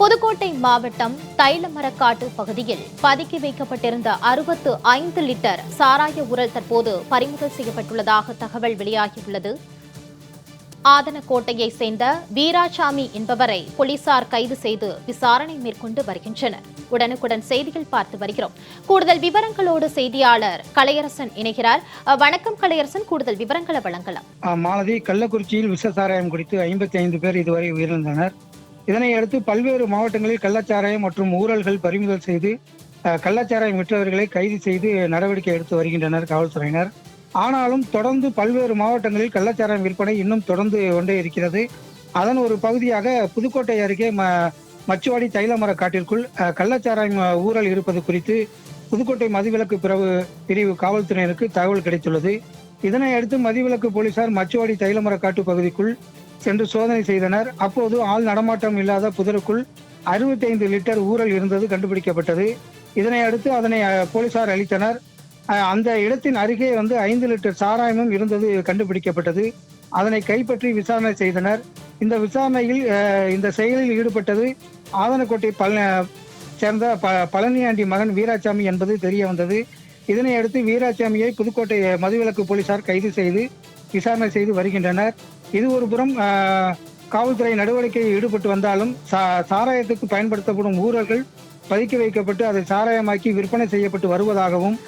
புதுக்கோட்டை மாவட்டம் தைலமரக்காட்டு பகுதியில் பதுக்கி வைக்கப்பட்டிருந்த அறுபத்து ஐந்து லிட்டர் சாராய உரல் தற்போது பறிமுதல் செய்யப்பட்டுள்ளதாக தகவல் வெளியாகியுள்ளது. ஆதனக்கோட்டையை சேர்ந்த வீராசாமி என்பவரை போலீசார் கைது செய்து விசாரணை மேற்கொண்டு வருகின்றனர். உடனுக்குடன் செய்திகள் பார்த்து வருகிறோம். கூடுதல் விவரங்களோடு செய்தியாளர் கலையரசன் இணைகிறார். வணக்கம் கலையரசன். கூடுதல் விவரங்களை வழங்கலாம். மாலதி கள்ளக்குறிச்சியில் விஷ சாராயம் ஐம்பத்தி ஐந்து பேர் இதுவரை உயிரிழந்தனர். இதனை அடுத்து பல்வேறு மாவட்டங்களில் கள்ளச்சாராயம் மற்றும் ஊழல்கள் பறிமுதல் செய்து கள்ளச்சாராயம் விற்றவர்களை கைது செய்து நடவடிக்கை எடுத்து வருகின்றனர் காவல்துறையினர். ஆனாலும் தொடர்ந்து பல்வேறு மாவட்டங்களில் கள்ளச்சாராயம் விற்பனை இன்னும் தொடர்ந்து கொண்டே இருக்கிறது. அதன் ஒரு பகுதியாக புதுக்கோட்டை அருகே ம மச்சுவாடி தைலமர காட்டிற்குள் கள்ளச்சாராயம் ஊழல் இருப்பது குறித்து புதுக்கோட்டை மதுவிலக்கு பிரிவு பிரிவு காவல்துறையினருக்கு தகவல் கிடைத்துள்ளது. இதனை அடுத்து மதிவிலக்கு போலீசார் மச்சுவாடி தைலமர காட்டு பகுதிக்குள் சென்று சோதனை செய்தனர். அப்போது ஆள் நடமாட்டம் இல்லாத புதருக்குள் 65 லிட்டர் ஊறல் இருந்தது கண்டுபிடிக்கப்பட்டது. இதனை அடுத்து அதனை போலீசார் அளித்தனர் அந்த இடத்தின் அருகே வந்து ஐந்து லிட்டர் சாராயமும் இருந்தது கண்டுபிடிக்கப்பட்டது. அதனை கைப்பற்றி விசாரணை செய்தனர். இந்த விசாரணையில் இந்த செயலில் ஈடுபட்டது ஆதனக்கோட்டை பழ சேர்ந்த ப பழனியாண்டி மகன் வீராசாமி என்பது தெரிய வந்தது. இதனை அடுத்து வீராசாமியை புதுக்கோட்டை மதுவிலக்கு போலீசார் கைது செய்து விசாரணை செய்து வருகின்றனர். இது ஒரு புறம் காவல்துறை நடவடிக்கையில் ஈடுபட்டு வந்தாலும் சா- சாராயத்துக்கு பயன்படுத்தப்படும் ஊழல்கள் பதுக்கி வைக்கப்பட்டு அதை சாராயமாக்கி விற்பனை செய்யப்பட்டு வருவதாகவும்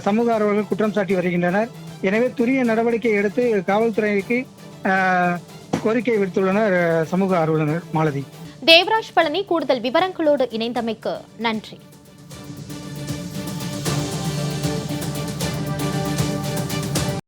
சமூக ஆர்வலர்கள் குற்றம் சாட்டி வருகின்றனர். எனவே துரிய நடவடிக்கை எடுத்து காவல்துறைக்கு கோரிக்கை விடுத்துள்ளனர் சமூக ஆர்வலர்கள் மாலதி. தேவராஜ் பழனி கூடுதல் விவரங்களோடு இணைந்தமைக்கு நன்றி.